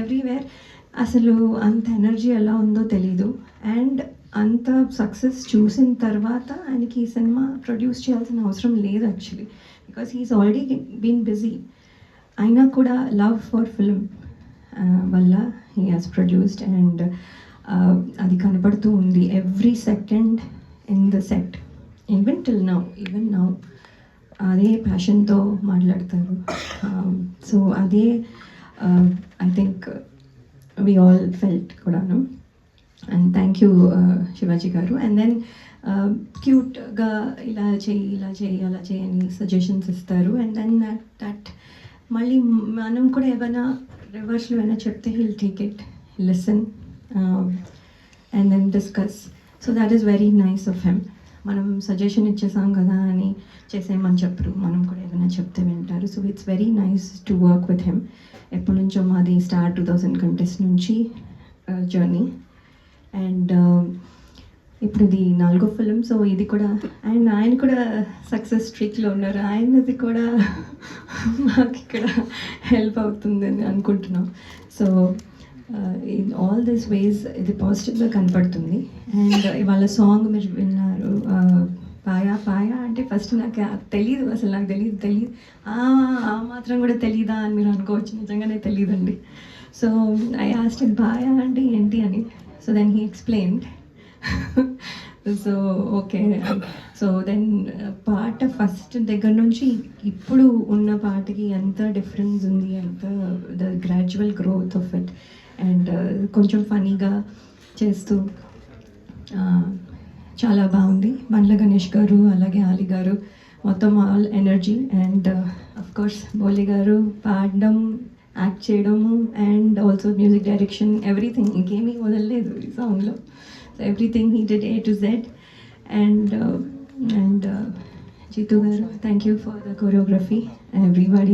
Everywhere అసలు అంత energy ఎలా ఉందో తెలీదు. అండ్ అంత సక్సెస్ చూసిన తర్వాత ఆయనకి ఈ సినిమా ప్రొడ్యూస్ చేయాల్సిన అవసరం లేదు actually because he's already been busy అయినా కూడా లవ్ ఫర్ ఫిల్మ్ వల్ల హీ హాజ్ ప్రొడ్యూస్డ్ అండ్ అది కనబడుతూ ఉంది every second in the set even till now even now అదే ప్యాషన్తో మాట్లాడతారు. సో అదే I think we all felt కూడాను and thank you Shivaji garu and then క్యూట్గా ఇలా చేయి ఇలా చేయి అలా చేయి అని సజెషన్స్ ఇస్తారు అండ్ దెన్ దట్ దట్ మళ్ళీ మనం కూడా ఏమైనా రివర్స్లో ఏమైనా చెప్తే he'll take it listen and then discuss so that is very nice of him మనం సజెషన్ ఇచ్చేసాం కదా అని చేసేయమని చెప్పరు. మనం కూడా ఏదైనా చెప్తే వింటారు. So it's very nice to work with him ఎప్పటి నుంచో మాది స్టార్ టూ థౌజండ్ కంటెస్ట్ నుంచి uh, జర్నీ అండ్ um, ఇప్పుడు ఇది నాలుగో ఫిలిం సో ఇది కూడా అండ్ ఆయన కూడా సక్సెస్ స్ట్రీక్లో ఉన్నారు. ఆయనది కూడా మాకు ఇక్కడ హెల్ప్ అవుతుందని అనుకుంటున్నాం. So in all this ways ఇది పాజిటివ్గా కనపడుతుంది. అండ్ ఇవాళ సాంగ్ మీరు విన్న పాయా పాయా అంటే ఫస్ట్ నాకు తెలియదు అసలు నాకు తెలియదు తెలియదు ఆ మాత్రం కూడా తెలీదా అని మీరు అనుకోవచ్చు నిజంగానే తెలియదండి సో ఐ ఆస్ట్ పాయా అంటే ఏంటి అని? So then he explain so okay so then పాట ఫస్ట్ దగ్గర నుంచి ఇప్పుడు ఉన్న పాటకి ఎంత డిఫరెన్స్ ఉంది ఎంత the gradual growth of it and కొంచెం ఫనీగా చేస్తూ uh, చాలా బాగుంది. బండ్ల గణేష్ గారు అలాగే ఆలి గారు మొత్తం all energy and of course Bole garu పాడడం యాక్ట్ చేయడము and also music direction everything ఇంకేమీ వదలలేదు ఈ సాంగ్లో so everything he did A to Z and and Jeethu garu thank you for the choreography everybody